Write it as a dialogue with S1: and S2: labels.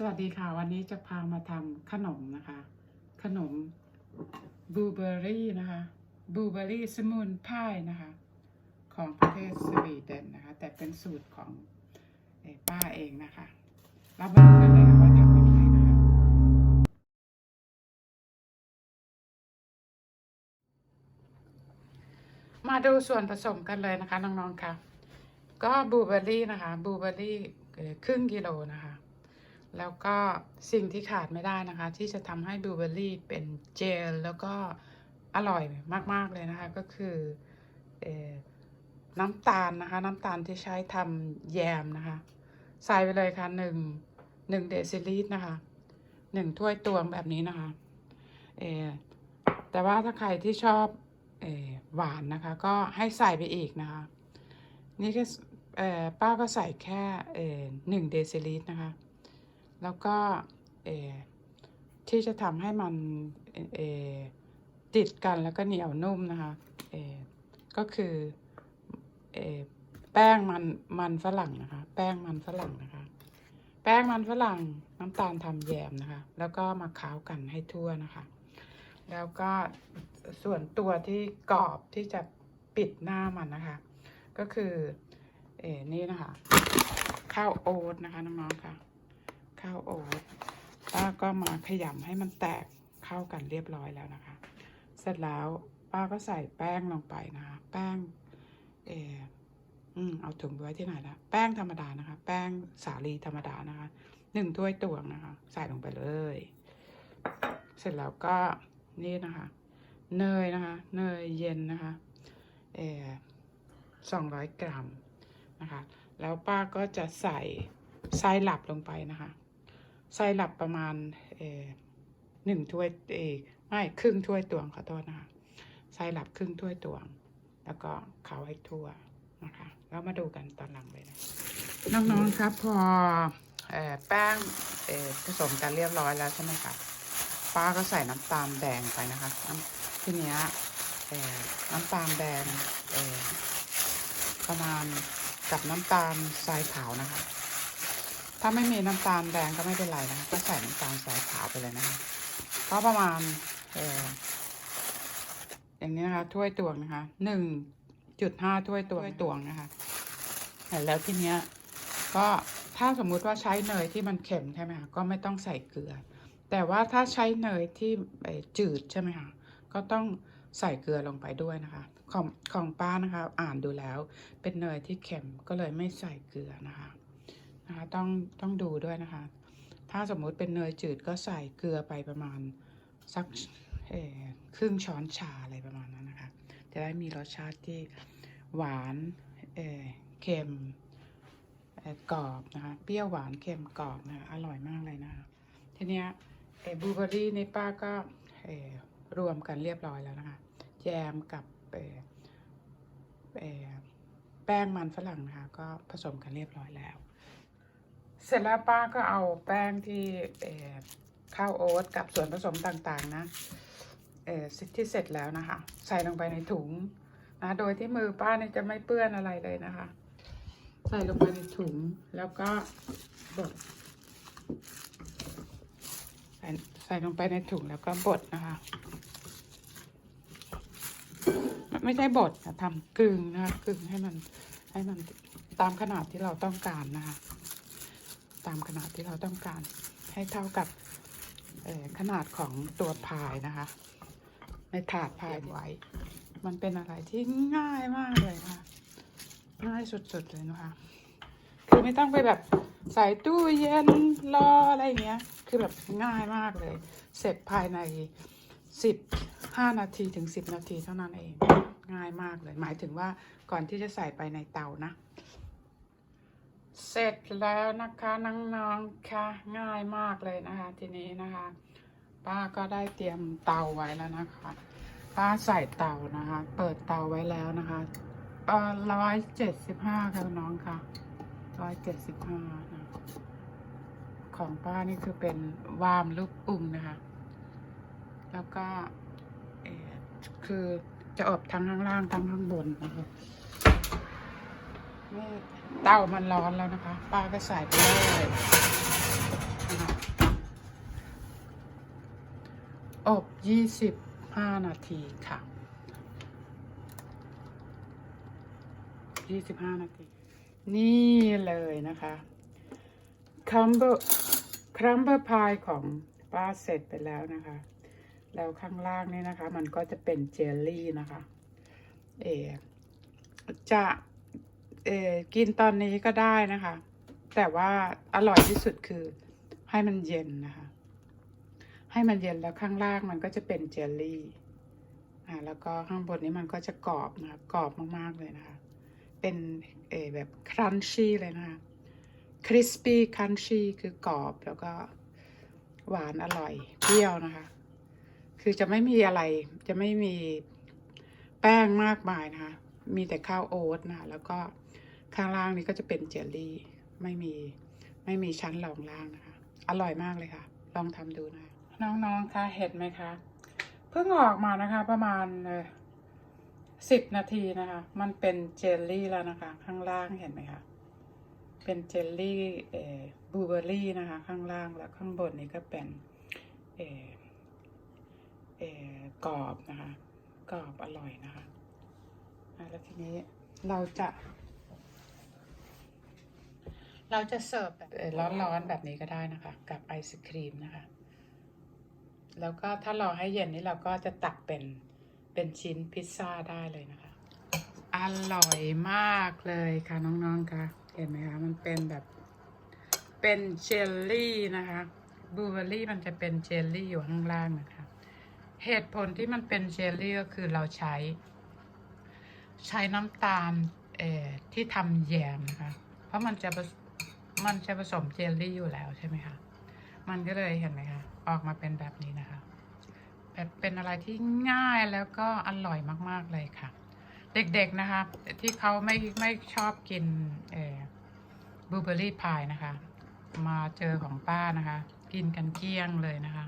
S1: สวัสดีค่ะ วันนี้จะพามาทำขนมนะคะ ขนมบลูเบอร์รี่นะคะบลูเบอร์รี่สมุนไพรนะคะ ของประเทศสวีเดนนะคะ แต่เป็นสูตรของอป้าเองนะคะ เรามาดูกันเลยค่ะว่าทำยังไงนะคะ มาดูส่วนผสมกันเลยนะคะน้องๆค่ะ ก็บลูเบอร์รี่นะคะบลูเบอร์รี่ครึ่งกิโลนะคะ แล้วก็สิ่งที่ขาดไม่ได้นะคะ ที่จะทำให้บลูเบอร์รี่เป็นเจลแล้วก็อร่อยมาก ๆ เลยนะคะ ก็คืออน้ำตาลนะคะ น้ำตาลที่ใช้ทำแยมนะคะ ใส่ไปเลยค่ะหนึ่งหนึ่งเดซิลิตรนะคะหนึ่งถ้วยตวงแบบนี้นะคะเอแต่ว่าถ้าใครที่ชอบอหวานนะคะ ก็ให้ใส่ไปอีกนะคะ นี่ก็ป้าก็ใส่แค่หนึ่งเดซิลิตรนะคะ แล้วก็ที่จะทำให้มันติดกันแล้วก็เหนียวนุ่มนะคะก็คือแป้งมันมันฝรั่งนะคะ แป้งมันฝรั่งนะคะ แป้งมันฝรั่งน้ำตาลทำแยมนะคะ แล้วก็มาเคล้ากันให้ทั่วนะคะ แล้วก็ส่วนตัวที่กรอบที่จะปิดหน้ามันนะคะ ก็คือเอ่อนี่นะคะ ข้าวโอ๊ตนะคะน้องๆค่ะ ข้าวโอ๊ตป้าก็มาขยำให้มันแตกเข้ากันเรียบร้อยแล้วนะคะ เสร็จแล้วป้าก็ใส่แป้งลงไปนะคะ แป้งเอออืมเอาถุงไว้ที่ไหนละแป้งธรรมดานะคะ แป้งสาลีธรรมดานะคะหนึ่งถ้วยตวงนะคะ ใส่ลงไปเลย เสร็จแล้วก็นี่นะคะ เนยนะคะ เนยเย็นนะคะเออสองร้อยกรัมนะคะ แล้วป้าก็จะใส่ไส้หลับลงไปนะคะ ไส้หลับประมาณหนึ่งถ้วยเอกไม่ครึ่งถ้วยตวงขอโทษนะคะไส้หลับครึ่งถ้วยตวง แล้วก็เคล้าให้ทั่วนะคะ แล้วมาดูกันตอนหลังเลยนะน้องๆครับพออแป้งผสมกันเรียบร้อยแล้วใช่ไหมคะป้าก็ใส่น้ำตาลแดงไปนะคะทีเนี้ยน้ำตาลแดงประมาณกับน้ำตาลทรายขาวนะคะ ถ้าไม่มีน้ำตาลแดงก็ไม่เป็นไรนะ ก็ใส่น้ำตาลทรายขาวไปเลยนะคะก็ประมาณเอออย่างนี้นะคะถ้วยตวงนะคะหนึ่งจุดห้าถ้วยตวงถ้วยตวงนะคะแล้วทีเนี้ยก็ถ้าสมมุติว่าใช้เนยที่มันเค็มใช่ไหมคะก็ไม่ต้องใส่เกลือ แต่ว่าถ้าใช้เนยที่จืดใช่ไหมคะก็ต้องใส่เกลือลงไปด้วยนะคะของของป้านะคะ อ่านดูแล้วเป็นเนยที่เค็มก็เลยไม่ใส่เกลือนะคะ นะคะต้องต้องดูด้วยนะคะ ถ้าสมมุติเป็นเนยจืดก็ใส่เกลือไปประมาณสักครึ่งช้อนชาอะไรประมาณนั้นนะคะ จะได้มีรสชาติที่หวานเเค็มกรอบนะคะ เปรี้ยวหวานเค็มกรอบนะคะ อร่อยมากเลยนะคะ ทีเนี้ยบลูเบอร์รี่ในป้าก็รวมกันเรียบร้อยแล้วนะคะ แยมกับแป้งมันฝรั่งนะคะ ก็ผสมกันเรียบร้อยแล้ว เสร็จแล้วป้าก็เอาแป้งที่เข้าวโอ๊ตกับส่วนผสมต่างๆนะเอ่อที่เสร็จแล้วนะคะ ใส่ลงไปในถุงนะโดยที่มือป้าเนี่ยจะไม่เปื้อนอะไรเลยนะคะ ใส่ลงไปในถุงแล้วก็บดใส่ใส่ลงไปในถุงแล้วก็บดนะคะ ไม่ใช่บดนะทำกึ่งนะคะกึ่งให้มันให้มันตามขนาดที่เราต้องการนะคะ ตามขนาดที่เราต้องการให้เท่ากับขนาดของตัวพายนะคะ ในถาดพายไว้ มันเป็นอะไรที่ง่ายมากเลยนะคะง่ายสุดๆเลยนะคะคือไม่ต้องไปแบบใส่ตู้เย็นรออะไรอย่างเงี้ย คือแบบง่ายมากเลย เสร็จภายในสิบห้านาทีถึงสิบนาทีเท่านั้นเอง ง่ายมากเลย หมายถึงว่าก่อนที่จะใส่ไปในเตานะ เสร็จแล้วนะคะน้องๆค่ะง่ายมากเลยนะคะ ทีนี้นะคะ ป้าก็ได้เตรียมเตาไว้แล้วนะคะ ป้าใส่เตานะคะ เปิดเตาไว้แล้วนะคะร้อยเจ็ดสิบห้าค่ะน้องค่ะร้อยเจ็ดสิบห้าของป้านี่คือเป็นวามลูกอุ่มนะคะ แล้วก็คือจะอบทั้งข้างล่างทั้งข้างบนนะคะ นี่เตามันร้อนแล้วนะคะป้าก็ใส่ไปเลยนะคะอบ25 นาทีค่ะ 25 นาที นี่เลยนะคะคัมเบอร์ครัมเบอร์พายของป้าเสร็จไปแล้วนะคะ แล้วข้างล่างนี่นะคะ มันก็จะเป็นเจลลี่นะคะ เออจะ เออกินตอนนี้ก็ได้นะคะ แต่ว่าอร่อยที่สุดคือให้มันเย็นนะคะ ให้มันเย็นแล้วข้างล่างมันก็จะเป็นเจลลี่อ่าแล้วก็ข้างบนนี้มันก็จะกรอบนะคะกรอบมากๆเลยนะคะ เป็นเออแบบครันชี่เลยนะคะคริสปี้ครันชี่คือกรอบแล้วก็หวานอร่อยเปรี้ยวนะคะ คือจะไม่มีอะไรจะไม่มีแป้งมากมายนะคะ มีแต่ข้าวโอ๊ตนะะแล้วก็ ข้างล่างนี้ก็จะเป็นเจลลี่ไม่มีไม่มีชั้นรองล่างนะคะ อร่อยมากเลยค่ะ ลองทำดูนะ น้องๆคะเห็นไหมคะ เพิ่งออกมานะคะ ประมาณสิบนาทีนะคะ มันเป็นเจลลี่แล้วนะคะ ข้างล่างเห็นไหมคะ เป็นเจลลี่เอ่อบลูเบอร์รี่นะคะ ข้างล่างแล้วข้างบนนี้ก็เป็นเอ่อเอ่อกรอบนะคะ กรอบอร่อยนะคะแล้วทีนี้เราจะ เราจะเสิร์ฟแบบร้อนๆแบบนี้ก็ได้นะคะ กับไอศครีมนะคะ แล้วก็ถ้ารอให้เย็นนี่เราก็จะตักเป็นเป็นชิ้นพิซซ่าได้เลยนะคะ อร่อยมากเลยค่ะน้องๆค่ะ เห็นไหมคะ มันเป็นแบบเป็นเจลลี่นะคะบลูเบอร์รี่มันจะเป็นเจลลี่อยู่ข้างล่างนะคะ เหตุผลที่มันเป็นเจลลี่ก็คือเราใช้ ใช้น้ำตาลเอ่อที่ทำแยมนะคะ เพราะมันจะ มันจะผสมเจลลี่อยู่แล้วใช่ไหมคะ มันก็เลยเห็นไหมคะ ออกมาเป็นแบบนี้นะคะ แบบเป็นอะไรที่ง่ายแล้วก็อร่อยมากๆเลยค่ะ เด็กๆนะคะ ที่เขาไม่ไม่ชอบกินเอ่อบลูเบอร์รี่พายนะคะ มาเจอของป้านะคะ กินกันเกลี้ยงเลยนะคะ